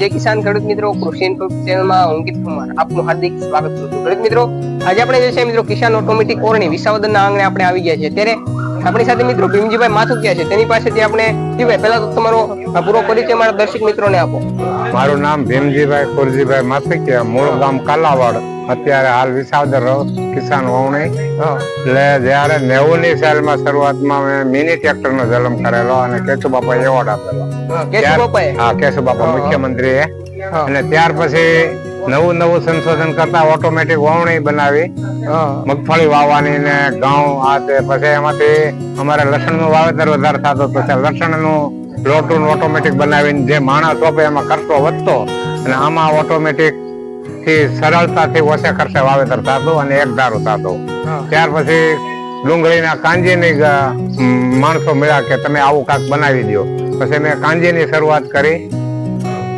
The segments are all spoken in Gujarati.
જય કિસાન ખેડૂત મિત્રો કૃષિ ચેનલમાં હું કુમાર. આપનું હાર્દિક સ્વાગત કરું છું. ખેડૂત મિત્રો આજે આપણે જે છે મિત્રો કિસાન ઓટોમેટિક ઓરણી વિસાવદરના આંગણે આપણે આવી ગયા છે ત્યારે આપણી સાથે મિત્રો ભીમજીભાઈ માથુકિયા છે. તેની પાસેથી આપણે જીભાઈ પહેલા તો તમારો પૂરો પરિચય મારા દર્શક મિત્રોને આપો. મારું નામ ભીમજીભાઈ કુરજીભાઈ માથુકિયા. મૂળ ગામ કાલાવાડ. અત્યારે હાલ વિસાવદર રહો કિસાન વાવણી એટલે જયારે નેવું ની સાલમાં શરૂઆતમાં મેં મિની ટ્રેક્ટર નો જન્મ કરેલો અને કેશુ બાપા એવોર્ડ આપેલો. હા કેશુ બાપા હા. મુખ્યમંત્રીએ. હા. અને ત્યાર પછી નવું નવું સંશોધન કરતા ઓટોમેટિક વાવણી બનાવી. મગફળી વાવવાની ને ઘઉં આ તે પછી એમાંથી અમારે લસણનું વાવેતર વધારે થતો પછી લસણનું લોટું ઓટોમેટિક બનાવીને જે માણસ ટોપે એમાં ખર્ચો વધતો અને આમાં ઓટોમેટિકથી સરળતાથી ઓછા ખર્ચે વાવેતર થતું અને એક ધારું થતું. ત્યાર પછી ડુંગળીના કાંજીની માણસો મળ્યા કે તમે આવું કાંક બનાવી દો પછી મેં કાંજીની શરૂઆત કરી.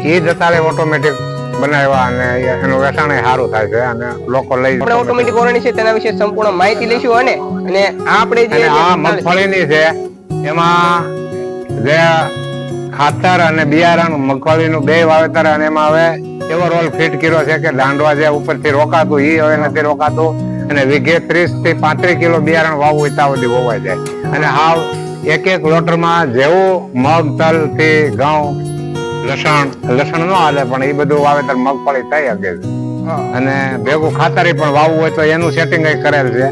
એ જતારે ઓટોમેટિક બનાવ્યા અને એનું વેચાણ સારું થાય છે અને લોકો લઈ આપણે ઓટોમેટિક ઓરણી છે તેના વિશે સંપૂર્ણ માહિતી લઈશું અને અને આપણે જે આ મગફળીની છે એમાં જે ખાતર અને બિયારણ મગફળીનું બે વાવેતર અને એમાં હવે એવો રોલ ફિટ કર્યો છે કે દાંડવા જે ઉપરથી રોકાતું એ હવે નથી રોકાતું. અને વીઘે ત્રીસથી પાંત્રીસ કિલો બિયારણ વાવવું હોય ત્યાં સુધી વવાઈ જાય. અને હાવ એક એક લોટરમાં જેવું મગ તલથી ઘઉં લસણ લસણ ન હાલે પણ એ બધું વાવેતર મગફળી થઈ શકે છે. અને ભેગું ખાતરી પણ વાવવું હોય તો એનું સેટિંગ કરેલ છે.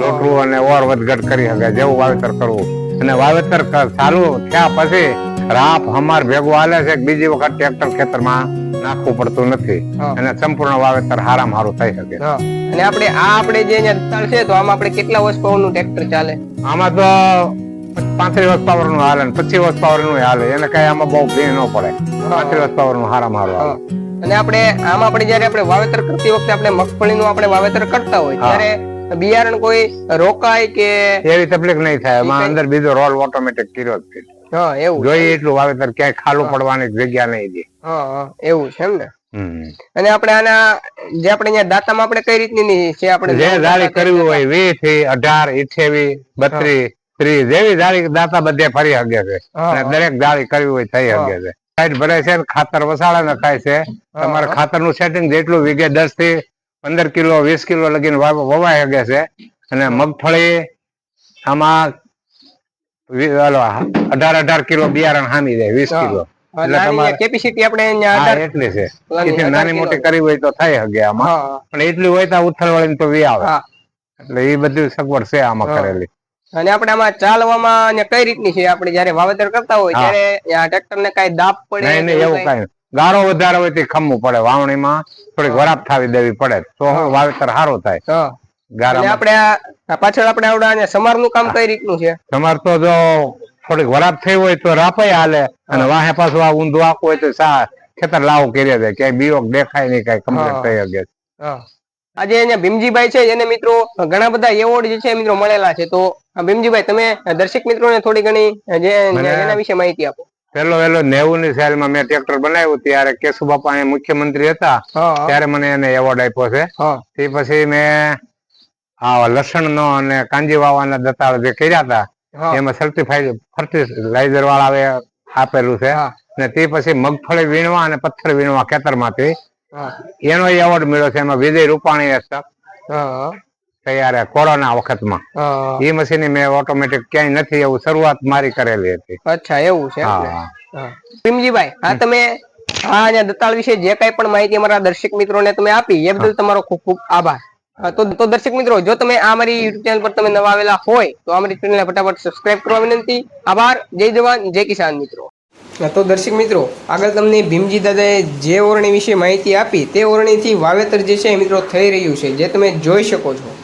લોટરું અને ઓર વધઘટ કરી શકે જેવું વાવેતર કરવું. અને વાવેતર ચાલુ થયા પછી રાપ હમાર ભેગું હાલે છે બીજી વખત ટ્રેક્ટર ખેતરમાં નાખવું પડતું નથી. અને સંપૂર્ણ વાવેતર હારામ હારું થઈ શકે. અને આપણે આ આપણે જે અહીંયા છે તો આમાં આપણે કેટલા વર્ષનું ટ્રેક્ટર ચાલે? આમાં તો પાંત્રીસ વર્ષ પાવરનું હાલે ને પચીસ વર્ષ પાવરનું હાલે. એને કઈ આમાં બહુ ભીડ ન પડે. પાંત્રીસ વર્ષ પાવરનું હારામ હારું હાલે અને આપણે આમાં આપણે જયારે આપણે વાવેતર કરતી વખતે આપણે મગફળીનું આપણે વાવેતર કરતા હોય ત્યારે બિયારણ કોઈ રોકાય કે એવી તકલીફ નહીં થાય. એમાં અંદર બીજો રોલ ઓટોમેટિક કર્યો જ હા એવું જોઈએ એટલું વાવેતર ક્યાંય ખાલું પડવાની જગ્યા નહીં દે હા એવું છે એમ ને? અને આપણે આના જે આપણે અહીંયા દાતામાં આપણે કઈ રીતની છે આપણે જે જાળી કરવી હોય વીસથી અઢાર ઇઠેવી બત્રીસ ત્રીસ જેવી જાળી દાતા બધે ફરી હગે છે. અને દરેક જાળી કરવી હોય થઈ હગે છે. સાઈડ ભરે છે ખાતર વસાડા ને ખાય છે. તમારે ખાતરનું સેટિંગ જેટલું વીઘે દસથી પંદર કિલો વીસ કિલો લગીને વવાય હગે છે. અને મગફળી આમાં અઢાર અઢાર કિલો બિયારણ હામી જાય વીસ કિલો. એટલે કેપેસિટી આપણે અહીંયા હા અઢાર- એટલી છે. ઓલાની એથી અઢાર નાની મોટી કરવી હોય તો થઈ શકે આમાં. પણ એટલી હોય તો ઉથલ વાળી તો વી આવે. એટલે એ બધી સગવડ છે આમાં કરેલી. અને આપણે આમાં ચાલવામાં અને કઈ રીતની છે? આપણે જયારે વાવેતર કરતા હોય. ત્યારે ટ્રેક્ટર ને કઈ દાબ પડે એવું કઈ? ગારો વધારે હોય તે ખમવું પડે. વાવણીમાં થોડીક વરાપ થાવી દેવી પડે. તો વાવેતર સારું થાય. આપણે પાછળ આપણે આવડા સમારનું કામ કઈ રીતનું છે? સમાર તો જો થોડીક વરાપ થઈ હોય તો રાપાય હાલે અને વાહે પાછું આ ઊંધું આખું હોય તો સા ખેતર લાવો કરી દે. ક્યાંય બીઓ દેખાય નહીં કઈ કમ્પ્લીટ થઈ શકે આજે અહીંયા ભીમજીભાઈ છે એને મિત્રો ઘણા બધા એવોર્ડ જે છે મિત્રો મળેલા છે. તો ભીમજીભાઈ તમે દર્શક મિત્રોને થોડી ઘણી જે એના વિશે માહિતી આપો. પેલો પેલો નેવું ની સાલમાં મેં ટ્રેક્ટર બનાવ્યું ત્યારે કેશુ બાપા મુખ્યમંત્રી હતા. ત્યારે મને એને એવોર્ડ આપ્યો છે. તે પછી મેં આ લસણ નો અને કાંજી વાવાના દતાળ જે કર્યા હતા હા. એમાં સર્ટિફાઈડ ફર્ટિલાઇઝર વાળા આપેલું છે. ને અને તે પછી મગફળી વીણવા અને પથ્થર વીણવા ખેતરમાંથી માંથી એનો એવોર્ડ મળ્યો છે. એમાં વિજય રૂપાણી હા. તૈયાર કોરોના વખતમાં. હા. એ મશીન મેં ઓટોમેટિક ક્યાંય નથી એવું શરૂઆત મારી કરેલી હતી. અચ્છા એવું છે ભીમજીભાઈ હા. હા. તમે આ અહીંયા દતાળ વિશે જે કઈ પણ માહિતી અમારા દર્શક મિત્રોને તમે આપી એ બદલ તમારો ખૂબ ખૂબ આભાર. હા, તો તો દર્શક મિત્રો, જો તમે આ મારી યુટ્યુબ ચેનલ પર તમે નવા આવેલા હોય, તો અમારી ચેનલને ફટાફટ સબસ્ક્રાઇબ કરવા વિનંતી. આભાર, જય જવાન, જય કિસાન મિત્રો. તો દર્શક મિત્રો, આગળ તમને ભીમજી દાદાએ જે ઓરણી વિશે માહિતી આપી, તે ઓરણીથી વાવેતર જે છે મિત્રો થઈ રહ્યું છે, જે તમે જોઈ શકો છો.